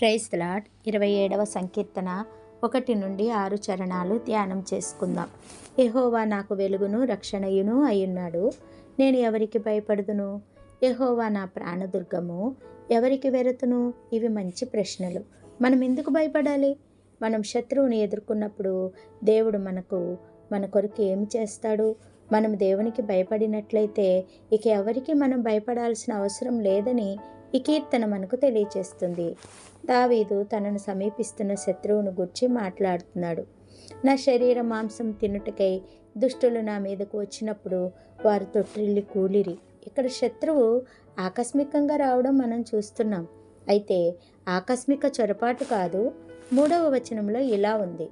Praise lord ఇరవై ఏడవ సంకీర్తన ఒకటి నుండి ఆరు చరణాలు ధ్యానం చేసుకుందాం. ఎహోవా నాకు వెలుగును రక్షణయును అయ్యున్నాడు. నేను ఎవరికి భయపడుదును? ఎహోవా నా ప్రాణదుర్గము. ఎవరికి వెరతును? ఇవి మంచి ప్రశ్నలు. మనం ఎందుకు భయపడాలి? మనం శత్రువుని ఎదుర్కొన్నప్పుడు దేవుడు మనకు మన కొరకు ఏమి చేస్తాడు? మనం దేవునికి భయపడినట్లయితే ఇక ఎవరికి మనం భయపడాల్సిన అవసరం లేదని ఈ కీర్తన మనకు తెలియచేస్తుంది. దావీదు తనను సమీపిస్తున్న శత్రువును గుర్చి మాట్లాడుతున్నాడు. నా శరీర మాంసం తినుటకై దుష్టులు నా మీదకు వచ్చినప్పుడు వారు తొట్టిల్లి కూలిరి. ఇక్కడ శత్రువు ఆకస్మికంగా రావడం మనం చూస్తున్నాం. అయితే ఆకస్మిక చొరపాటు కాదు మూడవ వచనంలో ఇలా ఉంది.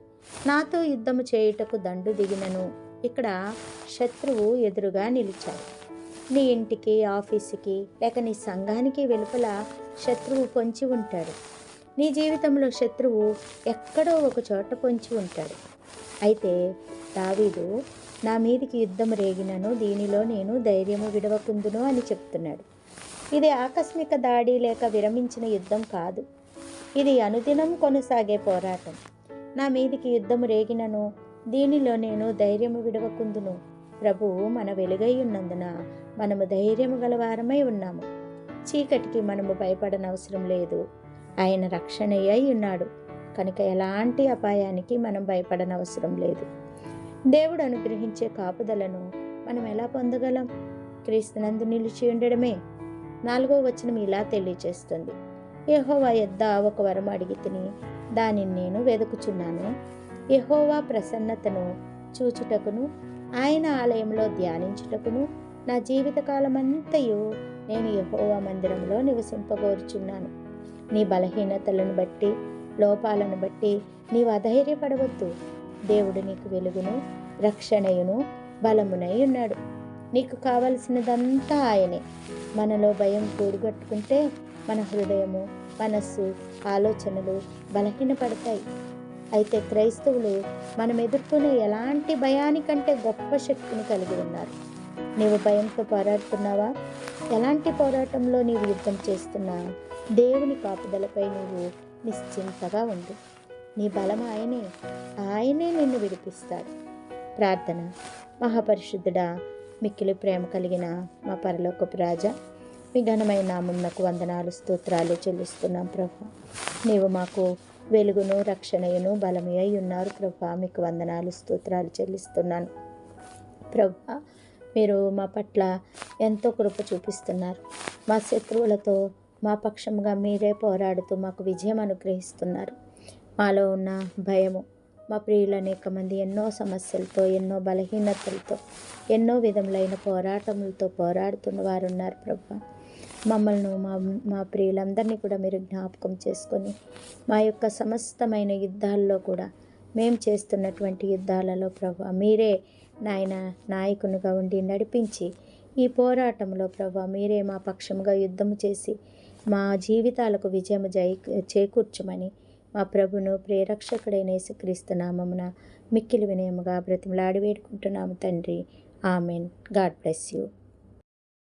నాతో యుద్ధము చేయుటకు దండు దిగినను ఇక్కడ శత్రువు ఎదురుగా నిలిచాడు. నీ ఇంటికి ఆఫీసుకి లేక నీ సంఘానికి వెలుపల శత్రువు పొంచి ఉంటాడు. నీ జీవితంలో శత్రువు ఎక్కడో ఒక చోట పొంచి ఉంటాడు. అయితే దావీదు నా మీదికి యుద్ధం రేగినను దీనిలో నేను ధైర్యము విడవకుందును అని చెప్తున్నాడు. ఇది ఆకస్మిక దాడి లేక విరమించిన యుద్ధం కాదు. ఇది అనుదినం కొనసాగే పోరాటం. నా మీదికి యుద్ధం రేగినను దీనిలో నేను ధైర్యము విడవకుందును. ప్రభువు మన వెలుగై ఉన్నందున మనము ధైర్యము గలవారమై ఉన్నాము. చీకటికి మనము భయపడనవసరం లేదు. ఆయన రక్షణ అయి ఉన్నాడు. కనుక ఎలాంటి అపాయానికి మనం భయపడనవసరం లేదు. దేవుడు అనుగ్రహించే కాపుదలను మనం ఎలా పొందగలం? క్రీస్తునందు నిలిచి ఉండడమే నాలుగో వచనం ఇలా తెలియచేస్తుంది. యహోవా యొద్ద ఒక వరం అడిగి తిని దానిని నేను వెతుకుచున్నాను యహోవా ప్రసన్నతను చూచుటకును ఆయన ఆలయంలో ధ్యానించుటకును నా జీవితకాలమంతయు నేను యహోవా మందిరంలో నివసింపగోరుచున్నాను నీ బలహీనతలను బట్టి లోపాలను బట్టి నీవు అధైర్యపడవద్దు. దేవుడు నీకు వెలుగును రక్షణయును బలమునై ఉన్నాడు. నీకు కావలసినదంతా ఆయనే. మనలో భయం కూడుగట్టుకుంటే మన హృదయము మనస్సు ఆలోచనలు బలహీనపడతాయి. అయితే క్రైస్తవులు మనం ఎదుర్కొనే ఎలాంటి భయానికంటే గొప్ప శక్తిని కలిగి ఉన్నారు. నీవు భయంతో పోరాడుతున్నావా? ఎలాంటి పోరాటంలో నీవు యుద్ధం చేస్తున్నా? దేవుని కాపుదలపై నీవు నిశ్చింతగా ఉండు. నీ బలం ఆయనే ఆయనే నిన్ను విడిపిస్తాడు. ప్రార్థన. మహాపరిశుద్ధుడా మిక్కిలి ప్రేమ కలిగిన మా పరలోకపు రాజా మీ ఘనమైన నామున్నకు వందనాలు స్తోత్రాలు చెల్లిస్తున్నాం ప్రభు. నీవు మాకు వెలుగును రక్షణయును బలమయ్యి అయి ఉన్నారు. ప్రభా మీకు వందనాలు స్తోత్రాలు చెల్లిస్తున్నాను. ప్రభా మీరు మా పట్ల ఎంతో కృప చూపిస్తున్నారు. మా శత్రువులతో మా పక్షంగా మీరే పోరాడుతూ మాకు విజయం అనుగ్రహిస్తున్నారు. మాలో ఉన్న భయము మా ప్రియులు అనేక మంది ఎన్నో సమస్యలతో ఎన్నో బలహీనతలతో ఎన్నో విధములైన పోరాటములతో పోరాడుతున్న వారు ఉన్నారు ప్రభా మమ్మల్ని మా మా ప్రియులందరినీ కూడా మీరు జ్ఞాపకం చేసుకొని మా యొక్క సమస్తమైన యుద్ధాల్లో కూడా మేము చేస్తున్నటువంటి యుద్ధాలలో ప్రభా మీరే నాయన నాయకునిగా ఉండి నడిపించి ఈ పోరాటంలో ప్రభా మీరే మా పక్షముగా యుద్ధము చేసి మా జీవితాలకు విజయం జై చేకూర్చమని మా ప్రభును ప్రేరక్షకుడైన యేసుక్రీస్తు మిక్కిలి వినయముగా బ్రతిమలాడి వేడుకుంటున్నాము తండ్రి. ఆమెన్. God bless you.